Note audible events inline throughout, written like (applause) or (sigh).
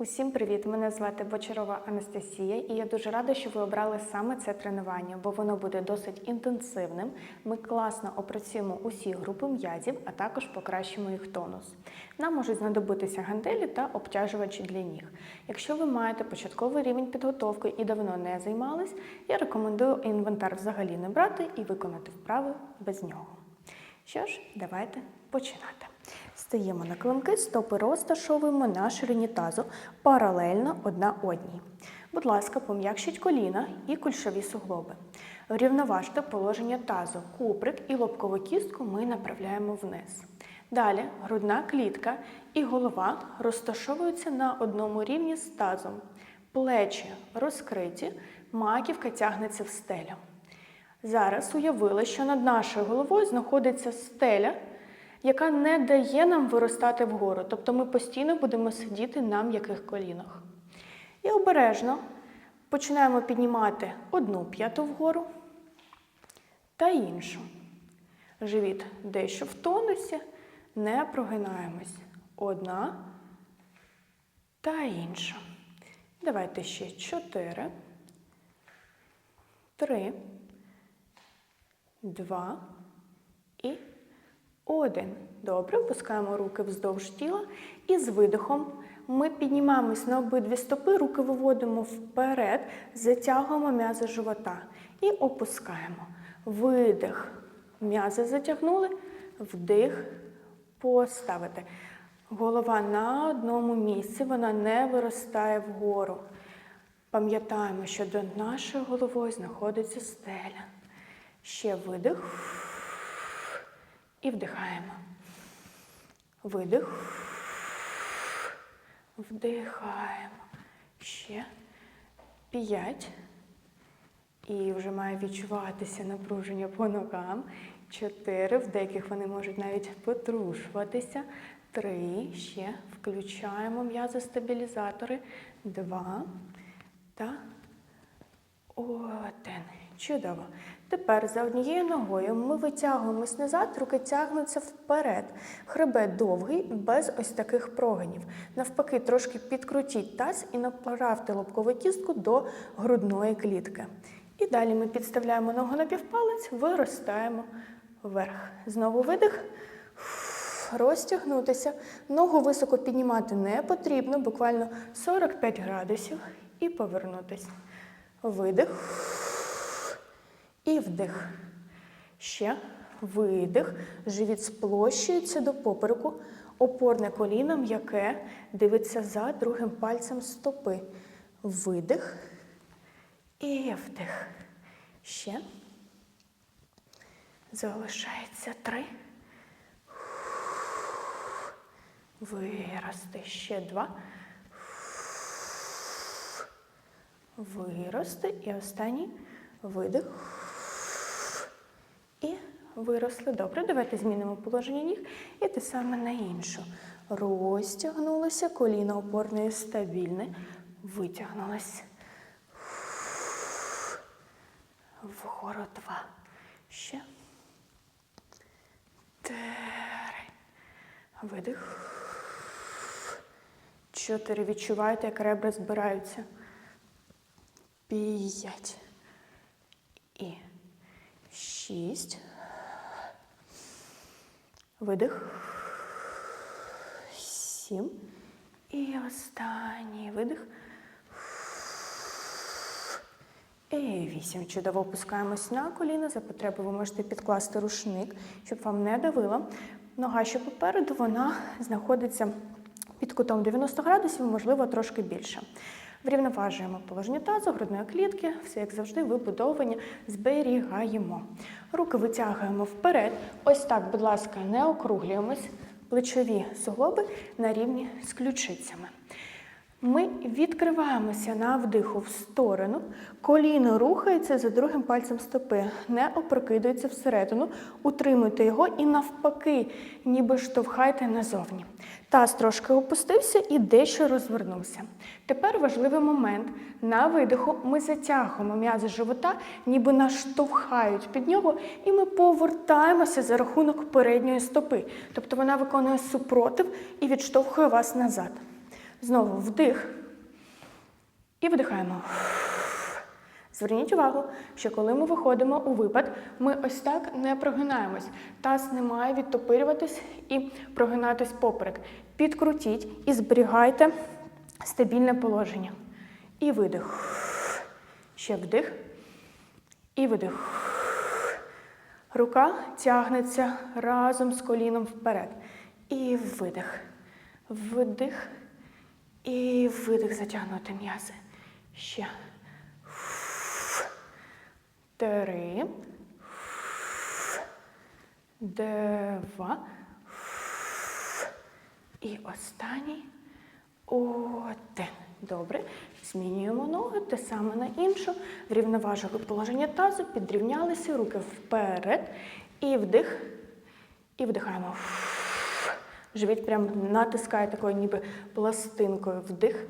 Усім привіт! Мене звати Бочарова Анастасія, і я дуже рада, що ви обрали саме це тренування, бо воно буде досить інтенсивним. Ми класно опрацюємо усі групи м'язів, а також покращимо їх тонус. Нам можуть знадобитися гантелі та обтяжувачі для ніг. Якщо ви маєте початковий рівень підготовки і давно не займались, я рекомендую інвентар взагалі не брати і виконати вправи без нього. Що ж, давайте починати. Стаємо на клинки, стопи розташовуємо на ширині тазу паралельно одна одній. Будь ласка, пом'якшіть коліна і кульшові суглоби. Врівноважте положення тазу, куприк і лобкову кістку ми направляємо вниз. Далі грудна клітка і голова розташовуються на одному рівні з тазом. Плечі розкриті, маківка тягнеться в стелю. Зараз уявили, що над нашою головою знаходиться стеля, яка не дає нам виростати вгору. Тобто ми постійно будемо сидіти на м'яких колінах. І обережно починаємо піднімати одну п'яту вгору та іншу. Живіт дещо в тонусі, не прогинаємось. Одна та інша. Давайте ще чотири, три, два один. Добре, опускаємо руки вздовж тіла і з видихом ми піднімаємось на обидві стопи, руки виводимо вперед, затягуємо м'язи живота і опускаємо. Видих. М'язи затягнули, вдих, поставити. Голова на одному місці, вона не виростає вгору. Пам'ятаємо, що до нашої головою знаходиться стеля. Ще видих. І вдихаємо. Видих. Вдихаємо. Ще. П'ять. І вже має відчуватися напруження по ногам. Чотири. В деяких вони можуть навіть потрушуватися. Три. Ще. Включаємо м'язостабілізатори. Два. Та один. Чудово. Тепер за однією ногою ми витягуємось назад, руки тягнуться вперед. Хребет довгий, без ось таких прогинів. Навпаки, трошки підкрутіть таз і направте лобкову кістку до грудної клітки. І далі ми підставляємо ногу на півпалець, виростаємо вверх. Знову видих. Розтягнутися. Ногу високо піднімати не потрібно, буквально 45 градусів. І повернутися. Видих. І вдих. Ще видих. Живіт сплощується до попереку. Опорне коліно м'яке дивиться за другим пальцем стопи. Видих. І вдих. Ще. Залишається три. Вирости. Ще два. Вирости. І останній видих. І виросли. Добре, давайте змінимо положення ніг і те саме на іншу. Розтягнулося, коліно опорне стабільне. Витягнулося. Вгору два. Ще. Три. Видих. Чотири. Відчуваєте, як ребра збираються. П'ять. Шість. Видих. Сім. І останній видих. І вісім. Чудово опускаємось на коліна. За потреби ви можете підкласти рушник, щоб вам не давило. Нога, що попереду, вона знаходиться під кутом 90 градусів, можливо, трошки більше. Врівноважуємо положення тазу, грудної клітки, все як завжди, вибудовані, зберігаємо. Руки витягуємо вперед. Ось так, будь ласка, не округлюємось. Плечові суглоби на рівні з ключицями. Ми відкриваємося на вдиху в сторону, коліно рухається за другим пальцем стопи, не опрокидується всередину, утримуйте його і навпаки, ніби штовхайте назовні. Таз трошки опустився і дещо розвернувся. Тепер важливий момент. На видиху ми затягуємо м'язи живота, ніби нас штовхають під нього, і ми повертаємося за рахунок передньої стопи. Тобто вона виконує супротив і відштовхує вас назад. Знову вдих. І видихаємо. Зверніть увагу, що коли ми виходимо у випад, ми ось так не прогинаємось. Таз не має відтопирюватись і прогинатись поперек. Підкрутіть і зберігайте стабільне положення. І видих. Ще вдих. І видих. Рука тягнеться разом з коліном вперед. І видих. Вдих. І видих затягнути м'язи. Ще. Три. Два. І останній. Один. Добре. Змінюємо ноги, те саме на іншу. Врівноважили положення тазу, підрівнялися, руки вперед. І вдих. І вдихаємо. Живіт прям натискає такою ніби пластинкою. Вдих.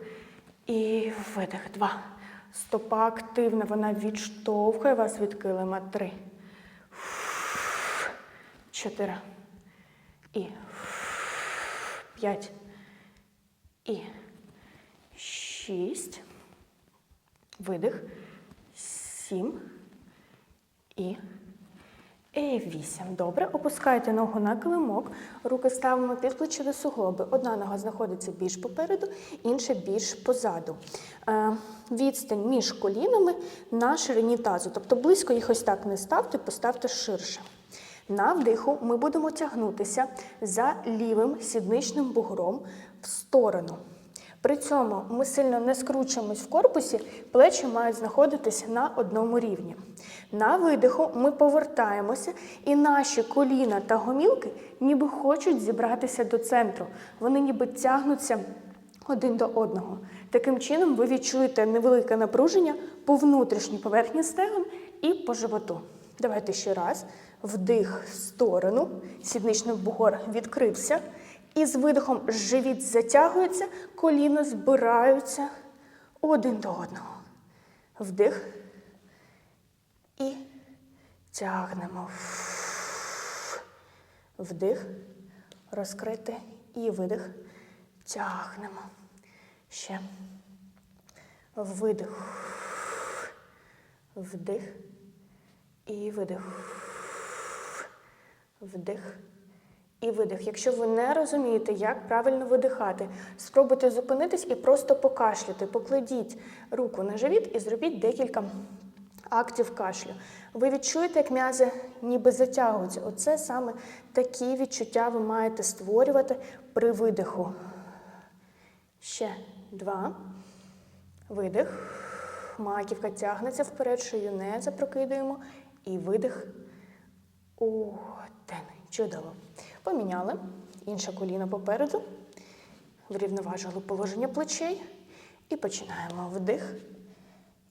І видих. Два. Стопа активна, вона відштовхує вас від килима. Три. Чотири. І п'ять. І шість. Видих. Сім. І. І вісім. Добре. Опускайте ногу на килимок. Руки ставимо під плечі до суглоби. Одна нога знаходиться більш попереду, інша більш позаду. Е, відстань між колінами на ширині тазу. Тобто близько їх ось так не ставте, поставте ширше. На вдиху ми будемо тягнутися за лівим сідничним бугром в сторону. При цьому ми сильно не скручуємось в корпусі, плечі мають знаходитися на одному рівні. На видиху ми повертаємося, і наші коліна та гомілки ніби хочуть зібратися до центру. Вони ніби тягнуться один до одного. Таким чином ви відчуєте невелике напруження по внутрішній поверхні стегон і по животу. Давайте ще раз. Вдих в сторону, сідничний бугор відкрився. І з видихом живіт затягується, коліна збираються один до одного. Вдих. І тягнемо. Вдих. Розкрити. І видих. Тягнемо. Ще. Видих. Вдих. І видих. Вдих. І видих. Якщо ви не розумієте, як правильно видихати, спробуйте зупинитись і просто покашляти. Покладіть руку на живіт і зробіть декілька актів кашлю. Ви відчуєте, як м'язи ніби затягуються. Оце саме такі відчуття ви маєте створювати при видиху. Ще два. Видих. Маківка тягнеться вперед, шию не запрокидуємо. І видих. Один. Чудово. Поміняли. Інше коліно попереду. Врівноважили положення плечей. І починаємо вдих.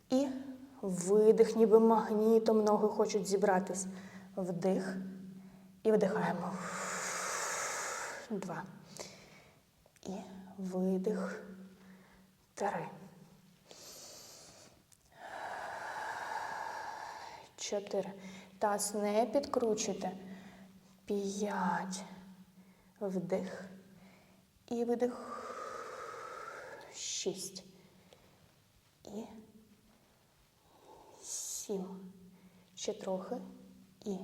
І видих, ніби магнітом ноги хочуть зібратись. Вдих. І вдихаємо. Два. І видих. Три. Чотири. Таз не підкручуйте. П'ять. Вдих. І видих. Шість. І сім. Ще трохи. І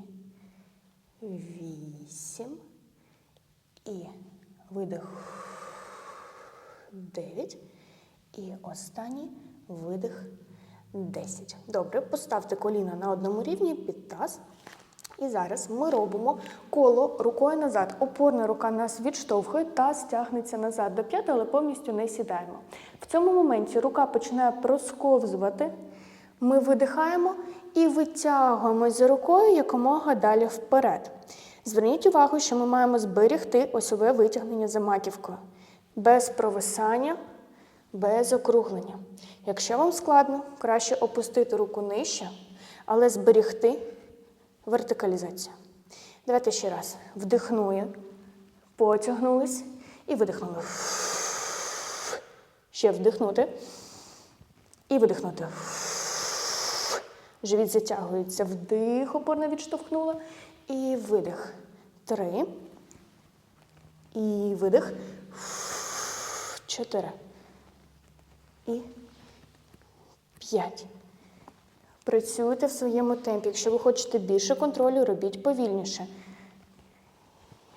вісім. І видих. Дев'ять. І останній видих. Десять. Добре, поставте коліна на одному рівні під таз. І зараз ми робимо коло рукою назад. Опорна рука нас відштовхує та стягнеться назад до п'яти, але повністю не сідаємо. В цьому моменті рука починає просковзувати. Ми видихаємо і витягуємось за рукою якомога далі вперед. Зверніть увагу, що ми маємо зберегти осьове витягнення за маківкою. Без провисання, без округлення. Якщо вам складно, краще опустити руку нижче, але зберегти вертикалізацію. Давайте ще раз. Вдихнули, потягнулись і видихнули. Ще вдихнути і видихнути. Живіт затягується. Вдих, опорно відштовхнула. І видих. Три. І видих. чотири. І п'ять. Працюйте в своєму темпі. Якщо ви хочете більше контролю, робіть повільніше.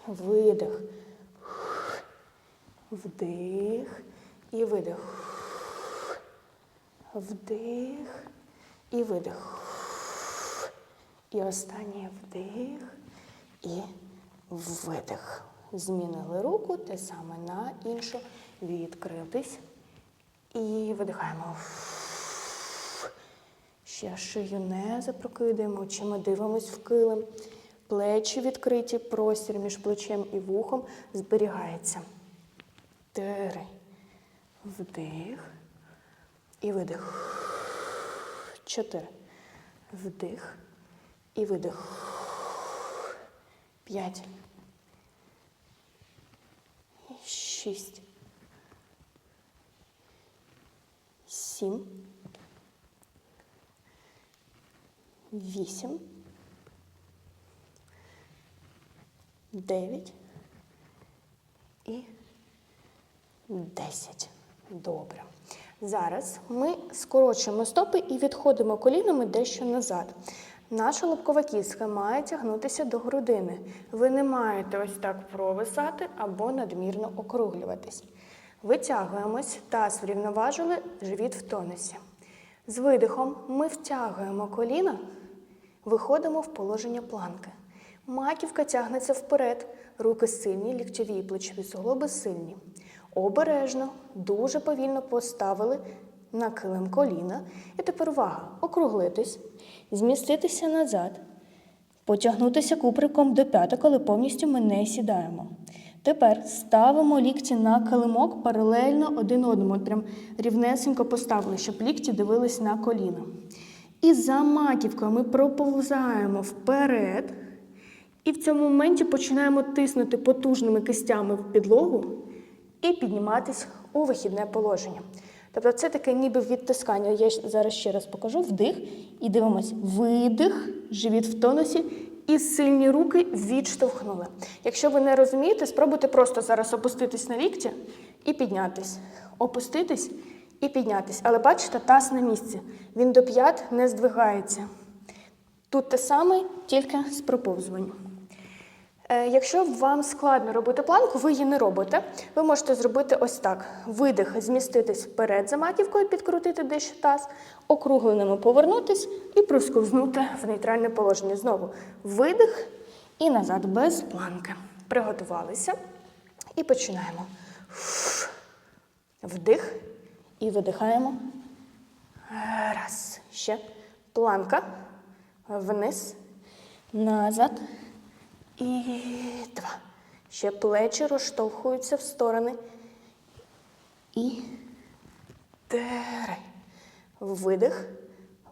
Видих. Вдих і видих. Вдих і видих. І останній вдих і видих. Змінили руку, те саме на іншу. Відкритись. І видихаємо. Ще шию не запрокидаємо, очима дивимось в килим. Плечі відкриті, простір між плечем і вухом зберігається. Три. Вдих. І видих. Чотири. Вдих. І видих. П'ять. Шість. Сім. Вісім. Дев'ять. І десять. Добре. Зараз ми скорочуємо стопи і відходимо колінами дещо назад. Наша лобкова кістка має тягнутися до грудини. Ви не маєте ось так провисати або надмірно округлюватись. Витягуємось, таз врівноважили, живіт в тонусі. З видихом ми втягуємо коліна, виходимо в положення планки. Маківка тягнеться вперед, руки сильні, ліктьові і плечові суглоби сильні. Обережно, дуже повільно поставили на килим коліна. І тепер увага, округлитись, зміститися назад, потягнутися куприком до п'яток, коли повністю ми не сідаємо. Тепер ставимо лікті на килимок паралельно один одному, прям рівнесенько поставили, щоб лікті дивились на коліна. І за маківкою ми проповзаємо вперед. І в цьому моменті починаємо тиснути потужними кистями в підлогу і підніматись у вихідне положення. Тобто це таке ніби відтискання. Я зараз ще раз покажу. Вдих і дивимось. Видих, живіт в тонусі, і сильні руки відштовхнули. Якщо ви не розумієте, спробуйте просто зараз опуститись на лікті і піднятись. Опуститись і піднятись. Але бачите, таз на місці. Він до п'ят не здвигається. Тут те саме, тільки з проповзуванням. Е, Якщо вам складно робити планку, ви її не робите. Ви можете зробити ось так: видих, зміститись вперед за маківкою, підкрутити дещо таз, округленими повернутись і просковзнути в нейтральне положення. Знову видих і назад без планки. Приготувалися і починаємо. Вдих і видихаємо. Раз. Ще. Планка. Вниз. Назад. І два. Ще плечі розштовхуються в сторони. І три. Видих.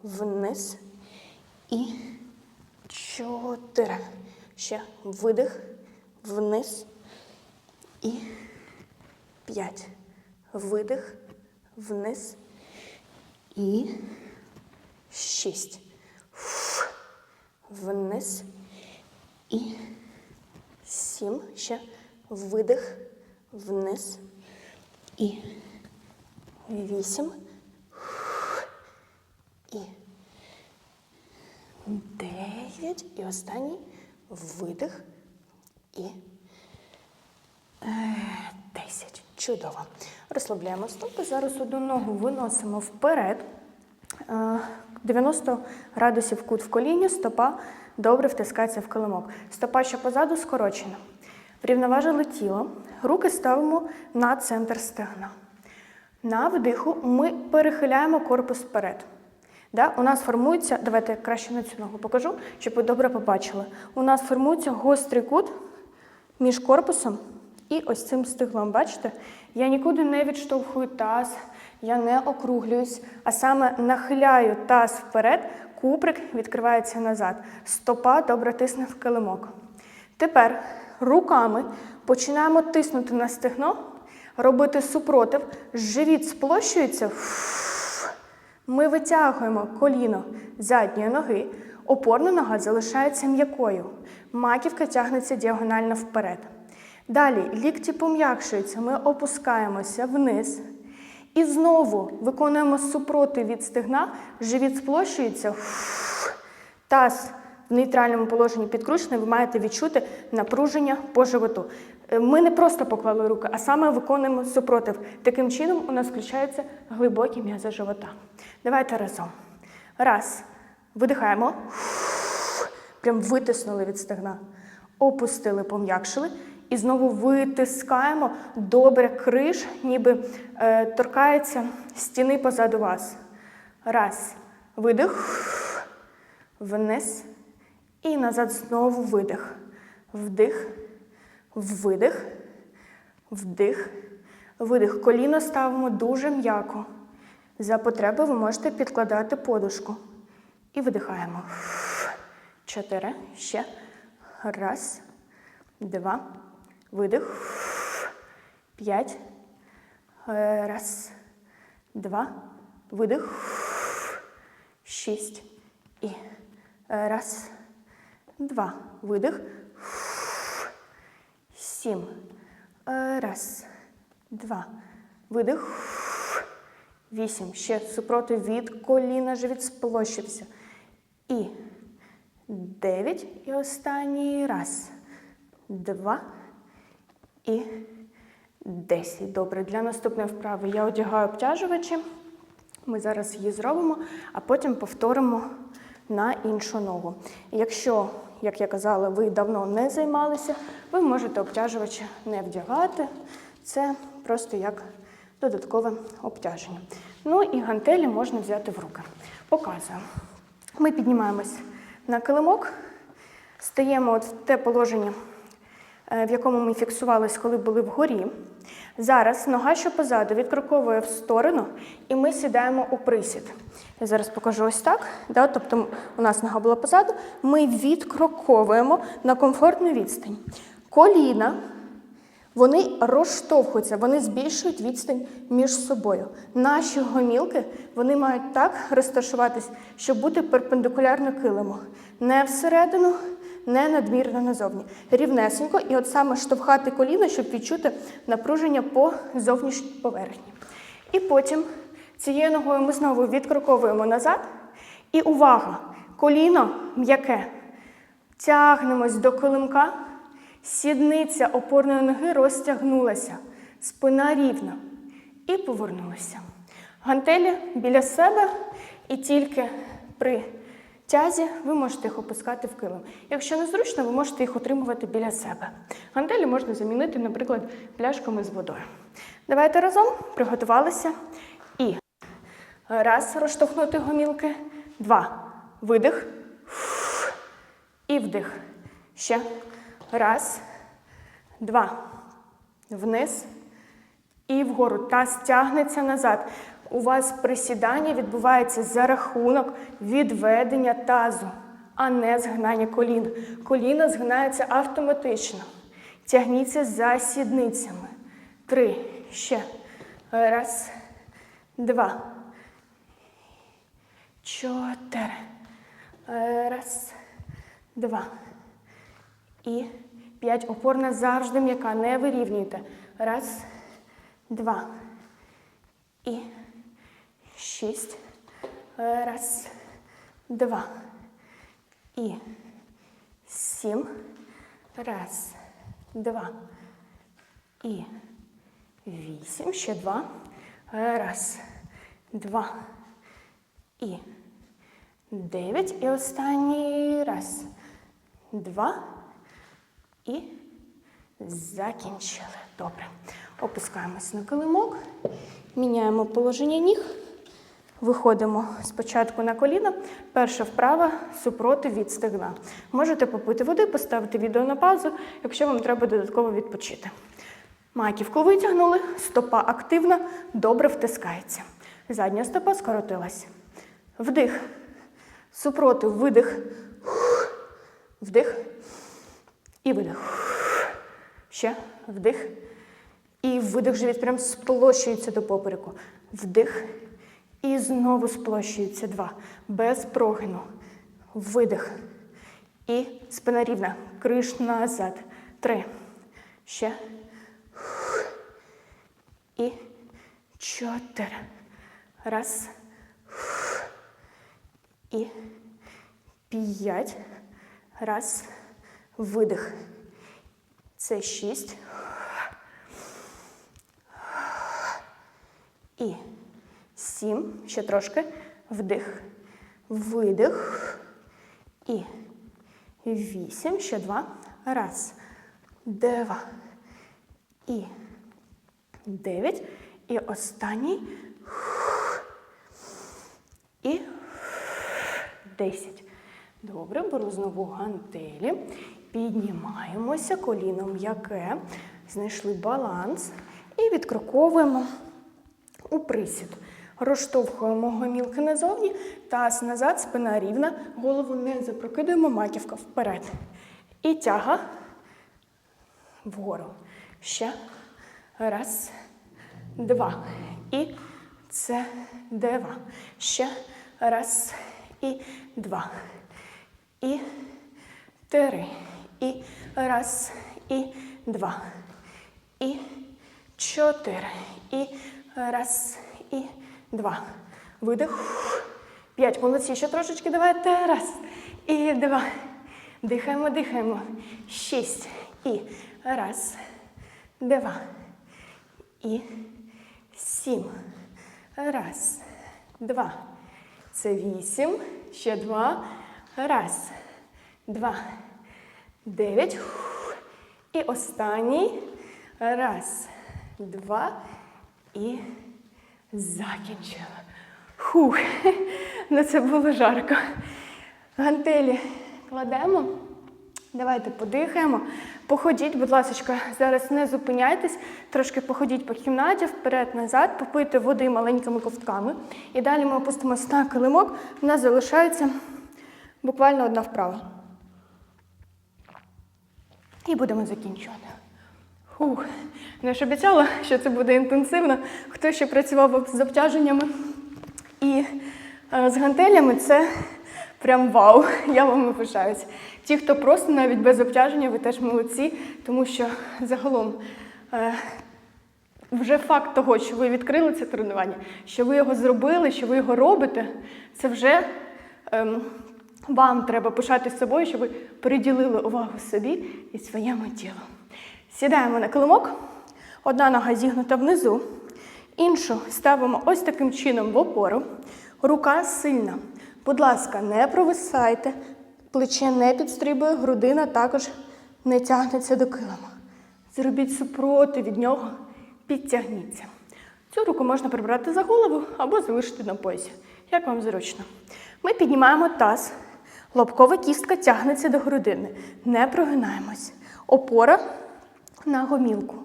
Вниз. І чотири. Ще видих. Вниз. І п'ять. Видих. Вниз. І шість. Вниз. І сім. Ще видих. Вниз. І вісім. І дев'ять. І останній видих. І е, десять. Чудово. Розслабляємо стопи. Зараз одну ногу виносимо вперед. Е, 90 градусів кут в коліні, стопа добре втискається в килимок. Стопа, що позаду, скорочена. Врівноважили тіло. Руки ставимо на центр стегна. На вдиху ми перехиляємо корпус вперед. Да? У нас формується, давайте я краще на цю ногу покажу, щоб ви добре побачили. У нас формується гострий кут між корпусом і ось цим стиглом. Бачите? Я нікуди не відштовхую таз, я не округлююсь, а саме нахиляю таз вперед, куприк відкривається назад. Стопа добре тисне в килимок. Тепер руками починаємо тиснути на стегно, робити супротив, живіт сплощується. Ми витягуємо коліно задньої ноги, опорна нога залишається м'якою. Маківка тягнеться діагонально вперед. Далі лікті пом'якшуються, ми опускаємося вниз. І знову виконуємо супроти від стегна, живіт сплощується, таз в нейтральному положенні підкручений, ви маєте відчути напруження по животу. Е, Ми не просто поклали руки, а саме виконуємо супротив. Таким чином у нас включаються глибокі м'язи живота. Давайте разом. Раз. Видихаємо. Прям витиснули від стегна. Опустили, пом'якшили. І знову витискаємо добре криш, ніби е, торкається стіни позаду вас. Раз. Видих. Вниз. І назад знову видих. Вдих. Видих. Вдих. Видих. Коліно ставимо дуже м'яко. За потреби ви можете підкладати подушку. І видихаємо. Чотири. Ще. Раз. Два. Видих. П'ять. Е, Раз. Два. Видих. Шість. І е, раз. Два. Видих. Сім. Е, Раз. Два. Видих. Вісім. Ще супроти від коліна живіт сплощився. І дев'ять. І останній раз. Два. І десять. Добре. Для наступної вправи я одягаю обтяжувачі. Ми зараз її зробимо, а потім повторимо на іншу ногу. Якщо, як я казала, ви давно не займалися, ви можете обтяжувачі не вдягати. Це просто як додаткове обтяження. Ну і гантелі можна взяти в руки. Показую. Ми піднімаємось на килимок, стаємо от в те положення, в якому ми фіксувались, коли були вгорі. Зараз нога, що позаду, відкроковує в сторону, і ми сідаємо у присід. Я зараз покажу ось так. Да? Тобто у нас нога була позаду, ми відкроковуємо на комфортну відстань. Коліна вони розштовхуються, вони збільшують відстань між собою. Наші гомілки вони мають так розташуватись, щоб бути перпендикулярно килиму. Не всередину, не надмірно назовні. Рівнесенько, і от саме штовхати коліно, щоб відчути напруження по зовнішній поверхні. І потім цією ногою ми знову відкроковуємо назад. І увага! Коліно м'яке. Тягнемось до килимка. Сідниця опорної ноги розтягнулася, спина рівна. І повернулися. Гантелі біля себе, і тільки при тязі ви можете їх опускати в килим. Якщо незручно, ви можете їх отримувати біля себе. Гантелі можна замінити, наприклад, пляшками з водою. Давайте разом приготувалися. І раз, розштовхнути гомілки. Два. Видих. І вдих. Ще. Раз, два. Вниз і вгору. Таз тягнеться назад. У вас присідання відбувається за рахунок відведення тазу, а не згинання колін. Коліна згинається автоматично. Тягніться за сідницями. Три. Ще. Раз, два. Чотири. Раз, два. І п'ять. Опорна завжди м'яка. Не вирівнюйте. Раз, два. І шість. Раз, два. І сім. Раз, два. І вісім. Ще два. Раз, два. І дев'ять. І останній раз. Два. І закінчили. Добре. Опускаємось на килимок, міняємо положення ніг, виходимо спочатку на коліна. Перша вправа супроти від стегна. Можете попити води, поставити відео на паузу, якщо вам треба додатково відпочити. Маківку витягнули, стопа активна, добре втискається. Задня стопа скоротилась. Вдих. Супротив, видих. Вдих. І видих. Ще вдих. І видих живіт прям сплощується до попереку. Вдих. І знову сплощується. Два. Без прогину. Видих. І спина рівна. Криш назад. Три. Ще. І чотири. Раз. І п'ять. Раз. Видих. Це шість. І сім. Ще трошки. Вдих. Видих. І вісім. Ще два. Раз. Два. І дев'ять. І останній. І десять. Добре, беру знову гантелі. Піднімаємося, коліно м'яке. Знайшли баланс. І відкроковуємо у присід. Розштовхуємо гомілки назовні, таз назад, спина рівна, голову не запрокидуємо, маківка вперед. І тяга вгору. Ще. Раз, два. І це два. Ще. Раз. І два. І три. І раз. І два. І чотири. І раз. І два. Видих. П'ять. Молодці. Ще трошечки давайте. Раз. І два. Дихаємо, дихаємо. Шість. І раз. Два. І сім. Раз. Два. Це вісім. Ще два. Раз. Два. Дев'ять. І останній. Раз. Два. І закінчила. Хух. (laughs) Ну це було жарко. Гантелі кладемо. Давайте подихаємо. Походіть, будь ласка, зараз не зупиняйтесь, трошки походіть по кімнаті, вперед-назад, попийте води маленькими ковтками. І далі ми опустимося на килимок. У нас залишається буквально одна вправа. І будемо закінчувати. Фух, не ж обіцяла, що це буде інтенсивно. Хто ще працював з обтяженнями і е, з гантелями, це прям вау. (laughs) Я вам пишаюсь. Ті, хто просто навіть без обтяження, ви теж молодці, тому що загалом е, вже факт того, що ви відкрили це тренування, що ви його зробили, що ви його робите, це вже ем, вам треба пишатись собою, що ви приділили увагу собі і своєму тілу. Сідаємо на килимок, одна нога зігнута внизу, іншу ставимо ось таким чином в опору. Рука сильна. Будь ласка, не провисайте, плече не підстрибує, грудина також не тягнеться до килима. Зробіть супроти від нього, підтягніться. Цю руку можна прибрати за голову або залишити на поясі, як вам зручно. Ми піднімаємо таз, лобкова кістка тягнеться до грудини. Не прогинаємось. Опора на гомілку.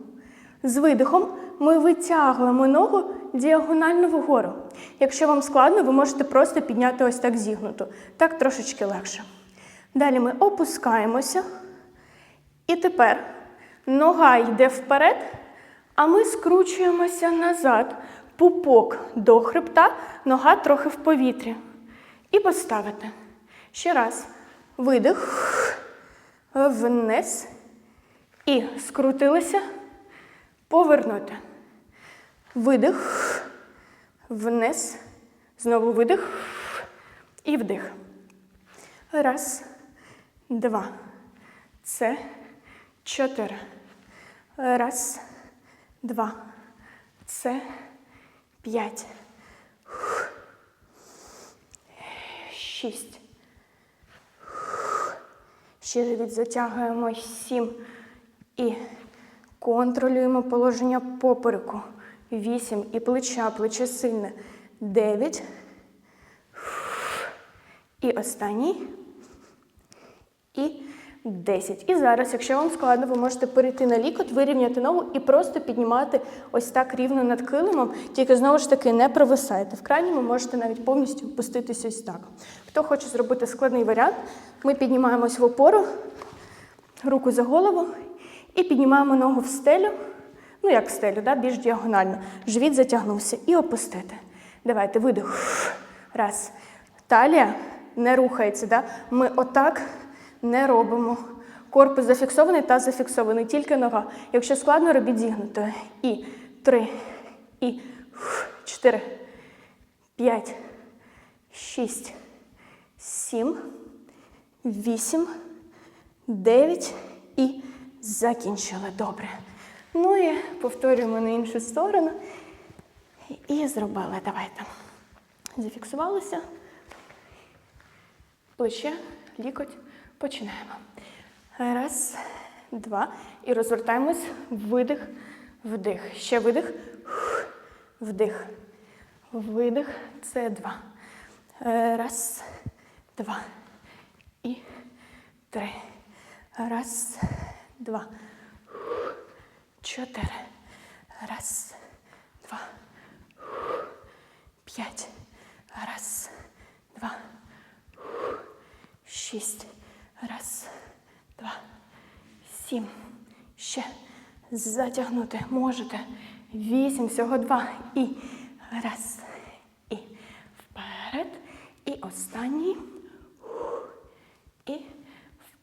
З видихом ми витягуємо ногу діагонально вгору. Якщо вам складно, ви можете просто підняти ось так зігнуто. Так трошечки легше. Далі ми опускаємося. І тепер нога йде вперед, а ми скручуємося назад. Пупок до хребта, нога трохи в повітрі. І поставити. Ще раз. Видих. Вниз. І скрутилися. Повернути. Видих. Вниз. Знову видих. І вдих. Раз. Два. Це чотири. Раз. Два. Це п'ять. Шість. Ще живіт затягуємо сім. І контролюємо положення попереку. Вісім. І плеча, плече сильне. Дев'ять. І останній. І 10. І зараз, якщо вам складно, ви можете перейти на лікоть, вирівняти ногу і просто піднімати ось так рівно над килимом. Тільки знову ж таки не провисайте. В крайньому можете навіть повністю опуститись ось так. Хто хоче зробити складний варіант, ми піднімаємось в опору, руку за голову і піднімаємо ногу в стелю. Ну, як в стелю, да? більш діагонально. Живіт затягнувся і опустити. Давайте видих. Раз. Талія не рухається. Да? Ми отак не робимо. Корпус зафіксований та зафіксований, тільки нога. Якщо складно, робіть зігнутою. І три, і чотири, п'ять, шість, сім, вісім, дев'ять і закінчили. Добре. Ну і повторюємо на іншу сторону. І зробили. Давайте. Зафіксувалися. Плече, лікоть. Починаємо. Раз, два. І розвертаємось. Видих, вдих. Ще видих. Вдих. Видих. Це два. Раз, два. І три. Раз, два. Хух. Чотири. Раз, два. П'ять. Раз, два. Шість. Раз, два, сім. Ще. Затягнути можете. Вісім. Всього два. І раз. І вперед. І останній. І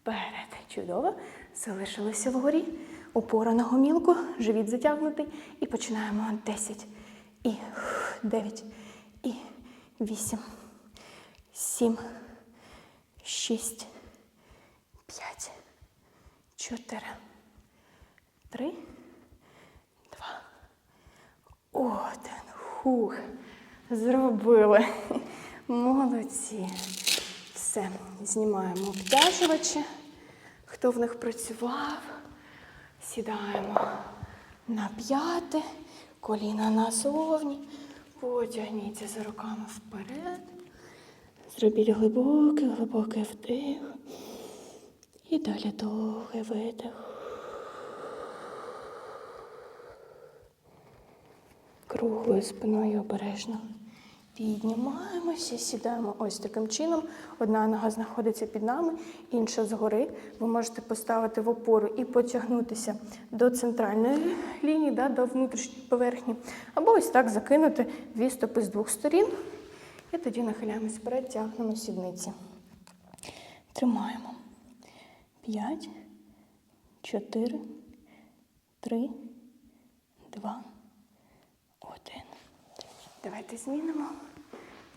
вперед. Чудово. Залишилися вгорі. Опора на гомілку. Живіт затягнутий. І починаємо. Десять. І ух, дев'ять. І вісім. Сім. Шість. П'ять. Чотири. Три. Два. Один. Хух. Зробили. Молодці. Все. Знімаємо обтяжувачі. Хто в них працював? Сідаємо на п'яти, коліна назовні. Потягніться за руками вперед. Зробіть глибокий, глибокий вдих. І далі довгий видих. Круглою спиною обережно. Піднімаємося, сідаємо ось таким чином. Одна нога знаходиться під нами, інша згори. Ви можете поставити в опору і потягнутися до центральної лінії, да, до внутрішньої поверхні. Або ось так закинути дві стопи з двох сторін. І тоді нахиляємось вперед, тягнемо сідниці. Тримаємо. П'ять, чотири, три, два, один. Давайте змінимо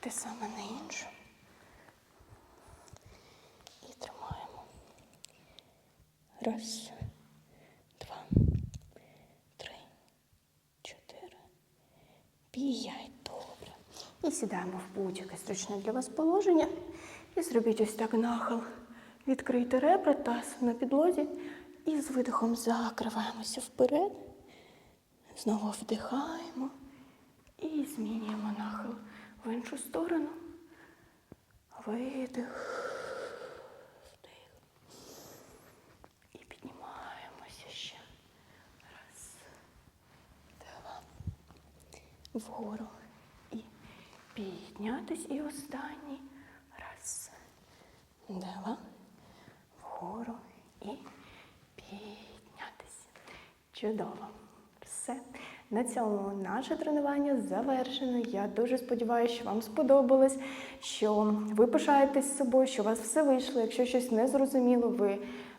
те саме на іншу. І тримаємо. Раз, два, три, чотири, п'ять. Добре. І сідаємо в будь-яке зручне для вас положення. І зробіть ось так нахил. Відкрийте ребра, таз на підлозі. І з видихом закриваємося вперед. Знову вдихаємо. І змінюємо нахил в іншу сторону. Видих. І піднімаємося ще. Раз. Два. Вгору. І піднятись. І останній. Раз. Два. Вгору. І піднятись. Чудово. На цьому наше тренування завершено. Я дуже сподіваюся, що вам сподобалось, що ви пишаєтесь з собою, що у вас все вийшло. Якщо щось не зрозуміло, ви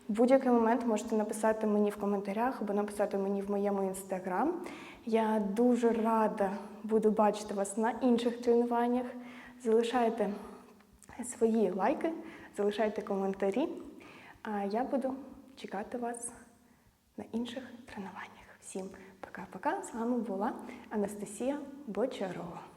в будь-який момент можете написати мені в коментарях або написати мені в моєму інстаграм. Я дуже рада буду бачити вас на інших тренуваннях. Залишайте свої лайки, залишайте коментарі. А я буду чекати вас на інших тренуваннях. Всім пока-пока. З вами була Анастасія Бочарова.